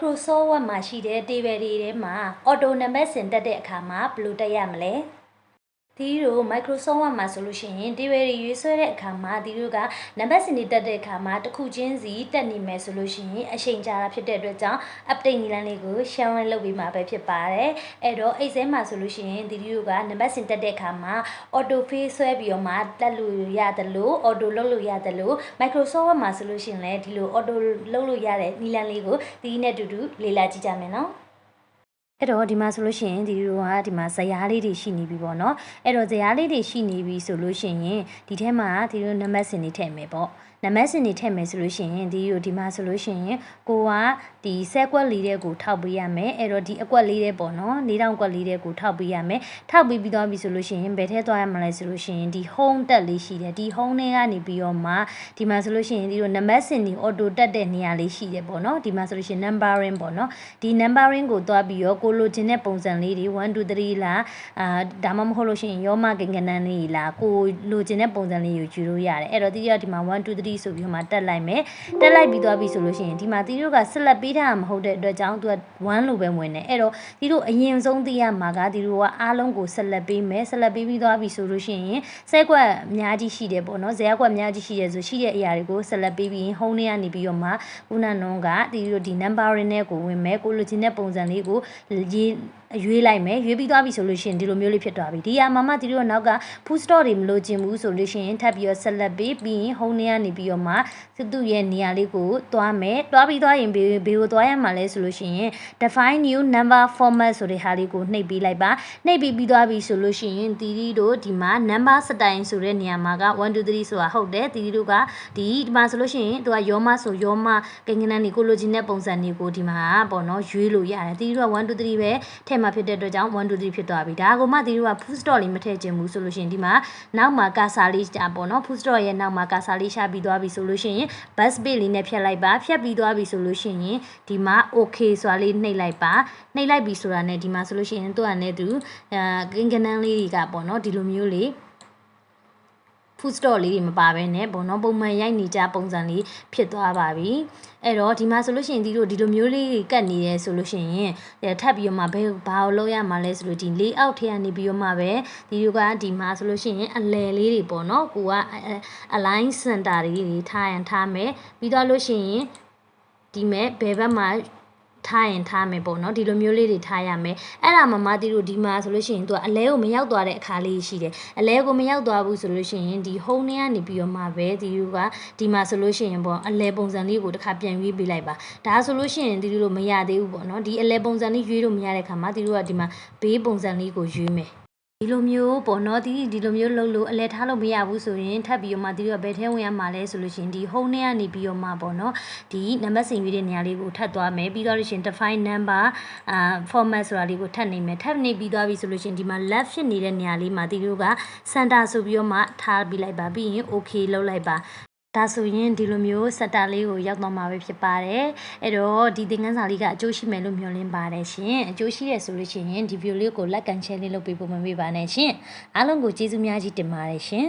Microsoft Word မှာရှိတဲ့ table တွေထဲမှာ auto နံပါတ်စင်တက်တဲ့အခါမှာဘယ်လိုတက်ရမလဲ ဒီတို့ Microsoft Word မှာဆိုလို့ရှိရင် table တွေရွေးဆွဲတဲ့အခါမှာဒီတို့ကနံပါတ်စင်တွေတက်တဲ့အခါမှာတစ်ခုချင်းစီတက်နေမယ်ဆိုလို့ရှိရင်အချိန်ကြာတာဖြစ်တဲ့အတွက်ကြောင့် update နည်းလမ်းလေးကို share လုပ်ပေးမှာပဲဖြစ်ပါတယ်အဲ့တော့ Excel မှာဆိုလို့ရှိရင်ဒီတို့ကနံပါတ်စင်တက်တဲ့အခါမှာ auto fill ဆွဲပြီးတော့မှတက်လို့ရတယ်လို့ auto လုပ်လို့ရတယ်လို့ Microsoft Word မှာဆိုလို့ရှိရင်လည်းဒီလို auto လုပ်လို့ရတဲ့နည်းလမ်းလေးကိုဒီနဲ့အတူတူလေ့လာကြည့်ကြမယ်နော် အဲ့တော့ဒီမှာဆိုလို့ရှိရင်ဒီလိုကဒီမှာဇယားလေးတွေရှိနေပြီပေါ့နော်အဲ့တော့ဇယားလေးတွေရှိနေပြီဆိုလို့ရှိရင်ဒီထဲမှာဒီလိုနံပါတ်စင်တွေထည့်မယ်ပေါ့နံပါတ်စင်တွေထည့်မယ်ဆိုလို့ရှိရင်ဒီလိုဒီမှာဆိုလို့ရှိရင်ကိုကဒီဆက်ကွက်လေးတဲ့ကိုထောက်ပေးရမယ်အဲ့တော့ဒီအကွက်လေးတဲ့ပေါ့နော်၄တောင်ကွက်လေးတဲ့ကိုထောက်ပေးရမယ်ထောက်ပြီးပြီးသွားပြီဆိုလို့ရှိရင်ဘယ်ထဲသွားရမလဲဆိုလို့ရှိရင်ဒီ home တက်လေးရှိတယ်ဒီ home ထဲကနေပြီးတော့မှဒီမှာဆိုလို့ရှိရင်ဒီလိုနံပါတ်စင်တွေ auto တက်တဲ့နေရာလေးရှိတယ်ပေါ့နော်ဒီမှာဆိုလို့ရှိရင် numbering ပေါ့နော်ဒီ numbering ကိုသွားပြီးတော့ကိုလိုချင်တဲ့ပုံစံလေးတွေ1 2 3လားအာဒါမှမဟုတ်လို့ရှိရင်ရောမကင်ကနန်းလေးလားကိုလိုချင်တဲ့ပုံစံလေးကိုယူလို့ရတယ်အဲ့တော့ဒီကဒီမှာ1 2 3ဆိုပြီးတော့မှတက်လိုက်မယ်တက်လိုက်ပြီးသွားပြီဆိုလို့ရှိရင်ဒီမှာတီတို့ကဆက်လက်ပေးထားမှာမဟုတ်တဲ့အတွက်ကြောင့်သူက1လို့ပဲဝင်တယ်အဲ့တော့တီတို့အရင်ဆုံးသိရမှာကတီတို့ကအားလုံးကိုဆက်လက်ပေးမယ်ဆက်လက်ပေးပြီးသွားပြီဆိုလို့ရှိရင်ဆဲကွက်အများကြီးရှိတယ်ပေါ့နော်ဇဲကွက်အများကြီးရှိတယ်ဆိုရှိတဲ့အရာတွေကိုဆက်လက်ပေးပြီးရင် home ထဲကနေပြီးတော့မှခုနနုံးကတီတို့ဒီ number ရင်းနဲ့ကိုဝင်မယ်ကိုလိုချင်တဲ့ပုံစံလေးကိုရေးရွေးလိုက်မယ်ရွေးပြီးသွားပြီဆိုလို့ရှိရင်ဒီလိုမျိုးလေးဖြစ်သွားပြီဒီဟာမမတီတို့နောက်က food store တွေမလိုချင်ဘူးဆိုလို့ရှိရင်ထပ်ပြီးတော့ဆက်လက်ပေးပြီးရင် home ထဲကနေပြီးတော့မှစစ်သူရဲ့နေရာလေးကိုတွားမယ်တွားပြီးသွားရင်ဘေးဘေးကိုတွားရမှာလဲဆိုလို့ရှိရင် define new number format ဆိုတဲ့ဟာလေးကိုနှိပ်ပေးလိုက်ပါနှိပ်ပြီးပြီးသွားပြီဆိုလို့ရှိရင်တီတီတို့ဒီမှာ number စတိုင်ဆိုတဲ့နေရာမှာက1 2 3ဆိုတာဟုတ်တယ်တီတီတို့ကဒီဒီမှာဆိုလို့ရှိရင်သူကယောမဆိုယောမကိန်းကနန်းတွေကိုလိုချင်တဲ့ပုံစံတွေကိုဒီမှာပေါ့နော်ရွေးလို့ရတယ်တီတီတို့က1 2 3ပဲထည့်မှာဖြစ်တဲ့အတွက်ကြောင့်1 2 3ဖြစ်သွားပြီဒါကမှတီတီတို့က food store လေးမထည့်ချင်ဘူးဆိုလို့ရှိရင်ဒီမှာနောက်မှာကာစာလေးကြာပေါ့နော် food store ရဲ့နောက်မှာကာစာလေးရှာပြီးသွားပြီဆိုလို့ရှိရင် bus page လေးနဲ့ဖြတ်လိုက်ပါဖြတ်ပြီးသွားပြီဆိုလို့ရှိရင်ဒီမှာ okay ဆိုတာလေးနှိပ်လိုက်ပါနှိပ်လိုက်ပြီဆိုတာနဲ့ဒီမှာဆိုလို့ရှိရင်သူကလည်းသူအာကင်ကနန်းလေးတွေကပေါ့နော်ဒီလိုမျိုးလေး food store လေးတွေမပါဘဲနဲ့ဘုံတော့ပုံမှန်ရိုက်နေကြပုံစံလေးဖြစ်သွားပါပြီအဲ့တော့ဒီမှာဆိုလို့ရှိရင်ဒီလိုဒီလိုမျိုးလေးကတ်နေရဲဆိုလို့ရှိရင်ထပ်ပြီးတော့မှဘယ်ဘာလို့လုပ်ရမှာလဲဆိုလို့ဒီ layout ထဲကနေပြီးတော့မှပဲဒီလိုကဒီမှာဆိုလို့ရှိရင်အလယ်လေးတွေပေါ့နော်ကိုက align center တွေထားရင်ထားမယ်ပြီးတော့လို့ရှိရင်ဒီမဲ့ဘယ်ဘက်မှာ ထားရင်ထားမယ်ပေါ့နော်ဒီလိုမျိုးလေးတွေထားရမယ်အဲ့ဒါမှမတီးတို့ဒီမှာဆိုလို့ရှိရင်သူကအလဲကိုမရောက်သွားတဲ့အခါလေးရှိတယ်အလဲကိုမရောက်သွားဘူးဆိုလို့ရှိရင်ဒီ home ထဲကနေပြီးတော့မှပဲဒီလိုကဒီမှာဆိုလို့ရှိရင်ပေါ့အလဲပုံစံလေးကိုတစ်ခါပြန်ရွေးပေးလိုက်ပါဒါဆိုလို့ရှိရင်ဒီလိုမရသေးဘူးပေါ့နော်ဒီအလဲပုံစံလေးရွေးလို့မရတဲ့ခါမှာဒီလိုကဒီမှာဘေးပုံစံလေးကိုရွေးမယ် ဒီလိုမျိုးပေါ့နော်ဒီဒီလိုမျိုးလုပ်လို့အလဲထားလို့မရဘူးဆိုရင်ထပ်ပြီးတော့မှဒီလိုဘယ်ထဲဝင်ရမှာလဲဆိုလို့ရှိရင်ဒီ home ထဲကနေပြီးတော့မှပေါ့နော်ဒီနံပါတ်စင်ရွေးတဲ့နေရာလေးကိုထပ်သွားမယ်ပြီးတော့လို့ရှိရင် define number အာ format ဆိုတာလေးကိုထပ်နေမယ်ထပ်နေပြီးသွားပြီဆိုလို့ရှိရင်ဒီမှာ left ဖြစ်နေတဲ့နေရာလေးမှာဒီလိုက center ဆိုပြီးတော့မှထားပြီးလိုက်ပါပြီးရင် okay လုပ်လိုက်ပါ ဒါဆိုရင်ဒီလိုမျိုးစက်တာလေးကိုရောက်တော့မှာပဲဖြစ်ပါတယ်အဲ့တော့ဒီသင်ခန်းစာလေးကအကျိုးရှိမယ်လို့မျှော်လင့်ပါတယ်ရှင်အကျိုးရှိရဆိုလို့ရှိရင်ဒီဗီဒီယိုလေးကို like and share လေးလုပ်ပေးဖို့မမေ့ပါနဲ့ရှင်အားလုံးကိုကျေးဇူးများကြီးတင်ပါတယ်ရှင်